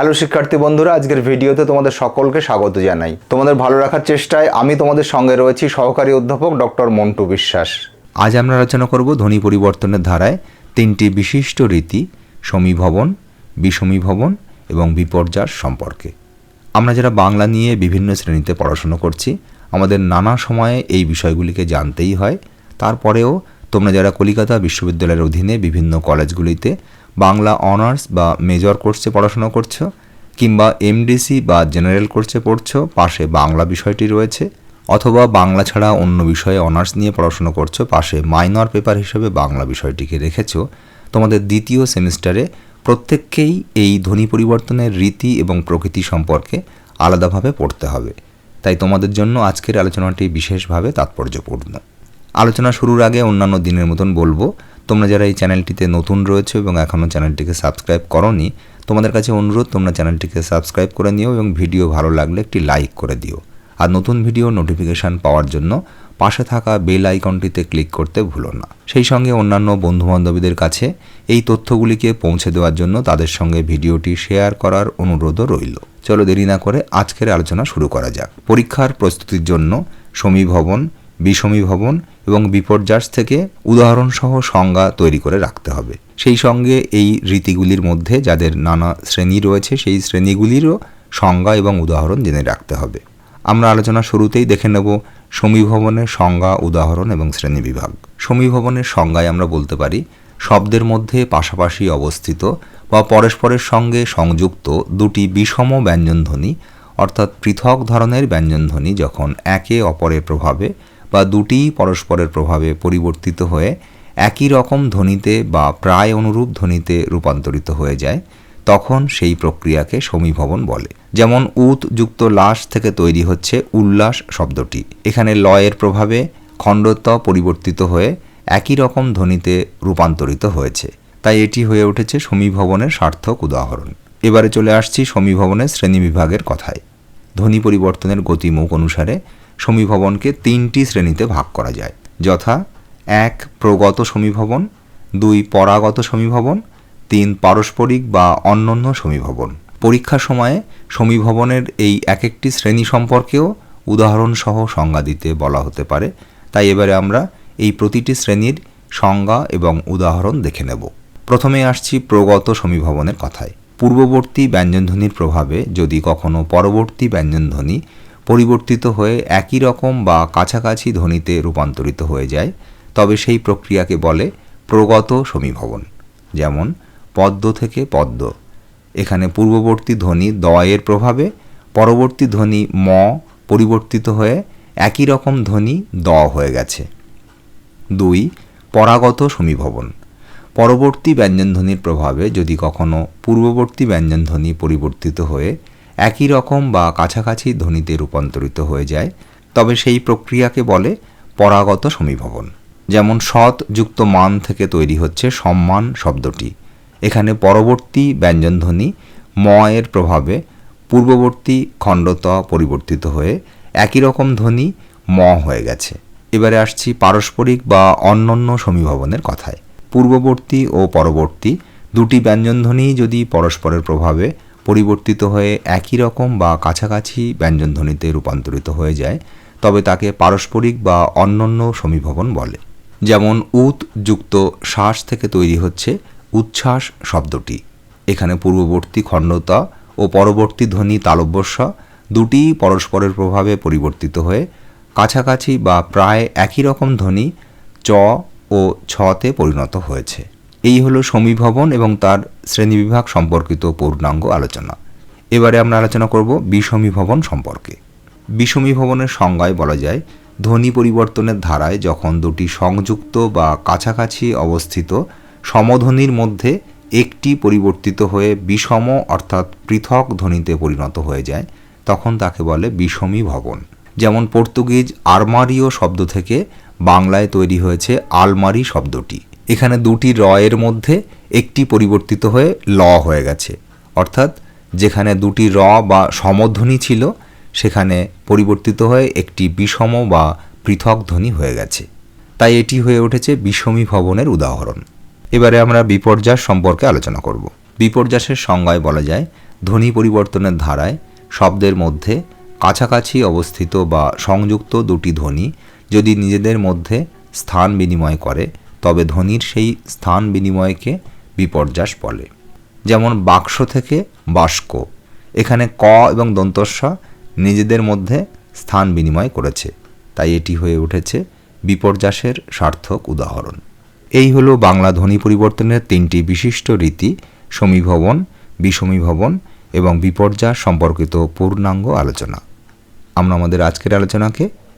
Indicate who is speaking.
Speaker 1: Hello শিক্ষার্থী বন্ধুরা, আজকের ভিডিওতে তোমাদের সকলকে স্বাগত জানাই। তোমাদের ভালো রাখার চেষ্টায় আমি তোমাদের সঙ্গে রয়েছি সহকারী অধ্যাপক ডক্টর মন্টু বিশ্বাস।
Speaker 2: আজ আমরা আলোচনা করব ধ্বনি পরিবর্তনের ধারায় তিনটি বিশিষ্ট রীতি, সমীভবন, বিষমীভবন এবং বিপর্যাস সম্পর্কে। আমরা যারা বাংলা নিয়ে বিভিন্ন শ্রেণীতে পড়াশুনো করছি, আমাদের নানা সময়ে এই বিষয়গুলিকে জানতেই হয়। তারপরেও তোমরা যারা কলিকাতা বিশ্ববিদ্যালয়ের অধীনে বিভিন্ন কলেজগুলিতে বাংলা অনার্স বা মেজর কোর্সে পড়াশোনা করছ কিংবা এমডিসি বা জেনারেল কোর্সে পড়ছো, পাশে বাংলা বিষয়টি রয়েছে, অথবা বাংলা ছাড়া অন্য বিষয়ে অনার্স নিয়ে পড়াশোনা করছ, পাশে মাইনর পেপার হিসেবে বাংলা বিষয়টিকে রেখেছো, তোমাদের দ্বিতীয় সেমিস্টারে প্রত্যেককেই এই ধ্বনি পরিবর্তনের রীতি এবং প্রকৃতি সম্পর্কে আলাদাভাবে পড়তে হবে। তাই তোমাদের জন্য আজকের আলোচনাটি বিশেষভাবে তাৎপর্যপূর্ণ। আলোচনা শুরুর আগে অন্যান্য দিনের মতন বলব তোমরা যারা এই চ্যানেলটিতে নতুন রয়েছে এবং এখনও চ্যানেলটিকে সাবস্ক্রাইব করনি, তোমাদের কাছে অনুরোধ, তোমরা চ্যানেলটিকে সাবস্ক্রাইব করে নিও এবং ভিডিও ভালো লাগলে একটি লাইক করে দিও। আর নতুন ভিডিও নোটিফিকেশান পাওয়ার জন্য পাশে থাকা বেল আইকনটিতে ক্লিক করতে ভুলো না। সেই সঙ্গে অন্যান্য বন্ধুবান্ধবীদের কাছে এই তথ্যগুলিকে পৌঁছে দেওয়ার জন্য তাদের সঙ্গে ভিডিওটি শেয়ার করার অনুরোধও রইল। চলো দেরি না করে আজকের আলোচনা শুরু করা যাক। পরীক্ষার প্রস্তুতির জন্য সমীভবন, বিষমীভবন এবং বিপর্যাস থেকে উদাহরণসহ সংজ্ঞা তৈরি করে রাখতে হবে। সেই সঙ্গে এই রীতিগুলির মধ্যে যাদের নানা শ্রেণি রয়েছে, সেই শ্রেণীগুলিরও সংজ্ঞা এবং উদাহরণ জেনে রাখতে হবে। আমরা আলোচনা শুরুতেই দেখে নেব সমীভবনের সংজ্ঞা, উদাহরণ এবং শ্রেণি বিভাগ। সমীভবনের সংজ্ঞায় আমরা বলতে পারি, শব্দের মধ্যে পাশাপাশি অবস্থিত বা পরস্পরের সঙ্গে সংযুক্ত দুটি বিষম ব্যঞ্জনধ্বনি, অর্থাৎ পৃথক ধরনের ব্যঞ্জনধ্বনি যখন একে অপরের প্রভাবে বা দুটিই পরস্পরের প্রভাবে পরিবর্তিত হয়ে একই রকম ধ্বনিতে বা প্রায় অনুরূপ ধ্বনিতে রূপান্তরিত হয়ে যায়, তখন সেই প্রক্রিয়াকে সমীভবন বলে। যেমন উত যুক্ত লাশ থেকে তৈরি হচ্ছে উল্লাস শব্দটি। এখানে লয়ের প্রভাবে খণ্ডত্ব পরিবর্তিত হয়ে একই রকম ধ্বনিতে রূপান্তরিত হয়েছে। তাই এটি হয়ে উঠেছে সমীভবনের সার্থক উদাহরণ। এবারে চলে আসছি সমীভবনের শ্রেণীবিভাগের কথায়। ধ্বনি পরিবর্তনের গতিমুখ অনুসারে সমীভবনকে তিনটি শ্রেণীতে ভাগ করা যায়। যথা, এক প্রগত সমীভবন, দুই পরাগত সমীভবন, তিন পারস্পরিক বা অন্যান্য সমীভবন। পরীক্ষার সময়ে সমীভবনের এই এক একটি শ্রেণি সম্পর্কেও উদাহরণসহ সংজ্ঞা দিতে বলা হতে পারে। তাই এবারে আমরা এই প্রতিটি শ্রেণির সংজ্ঞা এবং উদাহরণ দেখে নেব। প্রথমে আসছি প্রগত সমীভবনের কথায়। পূর্ববর্তী ব্যঞ্জনধ্বনির প্রভাবে যদি কখনো পরবর্তী ব্যঞ্জনধ্বনি পরিবর্তিত হয়ে একই রকম বা কাছাকাছি ধ্বনিতে রূপান্তরিত হয়ে যায়, তবে সেই প্রক্রিয়াকে বলে প্রগত সমীভবন, যেমন পদ্ম থেকে পদ্ম। এখানে পূর্ববর্তী ধ্বনি দয়ের প্রভাবে, পরবর্তী ধ্বনি ম পরিবর্তিত হয়ে একই রকম ধ্বনি দ হয়ে গেছে। দুই, পরাগত সমীভবন। পরবর্তী ব্যঞ্জনধ্বনির প্রভাবে যদি কখনো পূর্ববর্তী ব্যঞ্জনধ্বনি পরিবর্তিত হয়ে একই রকম বা কাছাকাছি ধ্বনিতে রূপান্তরিত হয়ে যায়, তবে সেই প্রক্রিয়াকে বলে পরাগত সমীভবন। যেমন সৎ যুক্ত মান থেকে তৈরি হচ্ছে সম্মান শব্দটি। এখানে পরবর্তী ব্যঞ্জনধ্বনি ম এর প্রভাবে পূর্ববর্তী খণ্ডত পরিবর্তিত হয়ে একই রকম ধ্বনি ম হয়ে গেছে। এবারে আসছি পারস্পরিক বা অন্যান্য সমীভবনের কথায়। পূর্ববর্তী ও পরবর্তী দুটি ব্যঞ্জনধ্বনি যদি পরস্পরের প্রভাবে পরিবর্তিত হয়ে একই রকম বা কাছাকাছি ব্যঞ্জনধ্বনিতে রূপান্তরিত হয়ে যায়, তবে তাকে পারস্পরিক বা অন্যান্য সমীভবন বলে। যেমন, উত যুক্ত শ্বাস থেকে তৈরি হচ্ছে উচ্ছ্বাস শব্দটি। এখানে পূর্ববর্তী খণ্ডতা ও পরবর্তী ধ্বনি তালব্যস্য দুটিই পরস্পরের প্রভাবে পরিবর্তিত হয়ে কাছাকাছি বা প্রায় একই রকম ধ্বনি চ ও ছতে পরিণত হয়েছে। এই হলো সমীভবন এবং তার শ্রেণীবিভাগ সম্পর্কিত পূর্ণাঙ্গ আলোচনা। এবারে আমরা আলোচনা করব বিষমীভবন সম্পর্কে। বিষমীভবনের সংজ্ঞায় বলা যায়, ধ্বনি পরিবর্তনের ধারায় যখন দুটি সংযুক্ত বা কাছাকাছি অবস্থিত সমধ্বনির মধ্যে একটি পরিবর্তিত হয়ে বিষম অর্থাৎ পৃথক ধ্বনিতে পরিণত হয়ে যায়, তখন তাকে বলে বিষমী ভবন যেমন পর্তুগিজ আরমারিও শব্দ থেকে বাংলায় তৈরি হয়েছে আলমারি শব্দটি। এখানে দুটি র এর মধ্যে একটি পরিবর্তিত হয়ে ল হয়ে গেছে। অর্থাৎ যেখানে দুটি র বা সমধ্বনি ছিল, সেখানে পরিবর্তিত হয়ে একটি বিষম বা পৃথক ধ্বনি হয়ে গেছে। তাই এটি হয়ে উঠেছে বিষমী ভবনের উদাহরণ। এবারে আমরা বিপর্যাস সম্পর্কে আলোচনা করব। বিপর্যাসের সংজ্ঞায় বলা যায়, ধ্বনি পরিবর্তনের ধারায় শব্দের মধ্যে কাছাকাছি অবস্থিত বা সংযুক্ত দুটি ধ্বনি যদি নিজেদের মধ্যে স্থান বিনিময় করে তবে ধ্বনির সেই স্থান বিনিময়কে বিপর্যাস বলে। যেমন বাক্স থেকে বাস্ক এখানে ক এবং দন্তস্ব নিজেদের মধ্যে স্থান বিনিময় করেছে। তাই এটি হয়ে উঠেছে বিপর্যাসের সার্থক উদাহরণ। এই হলো বাংলা ধ্বনি পরিবর্তনের তিনটি বিশিষ্ট রীতি, সমীভবন, বিষমীভবন এবং বিপর্যাস সম্পর্কিত পূর্ণাঙ্গ আলোচনা। আমরা আমাদের আজকের আলোচনাকে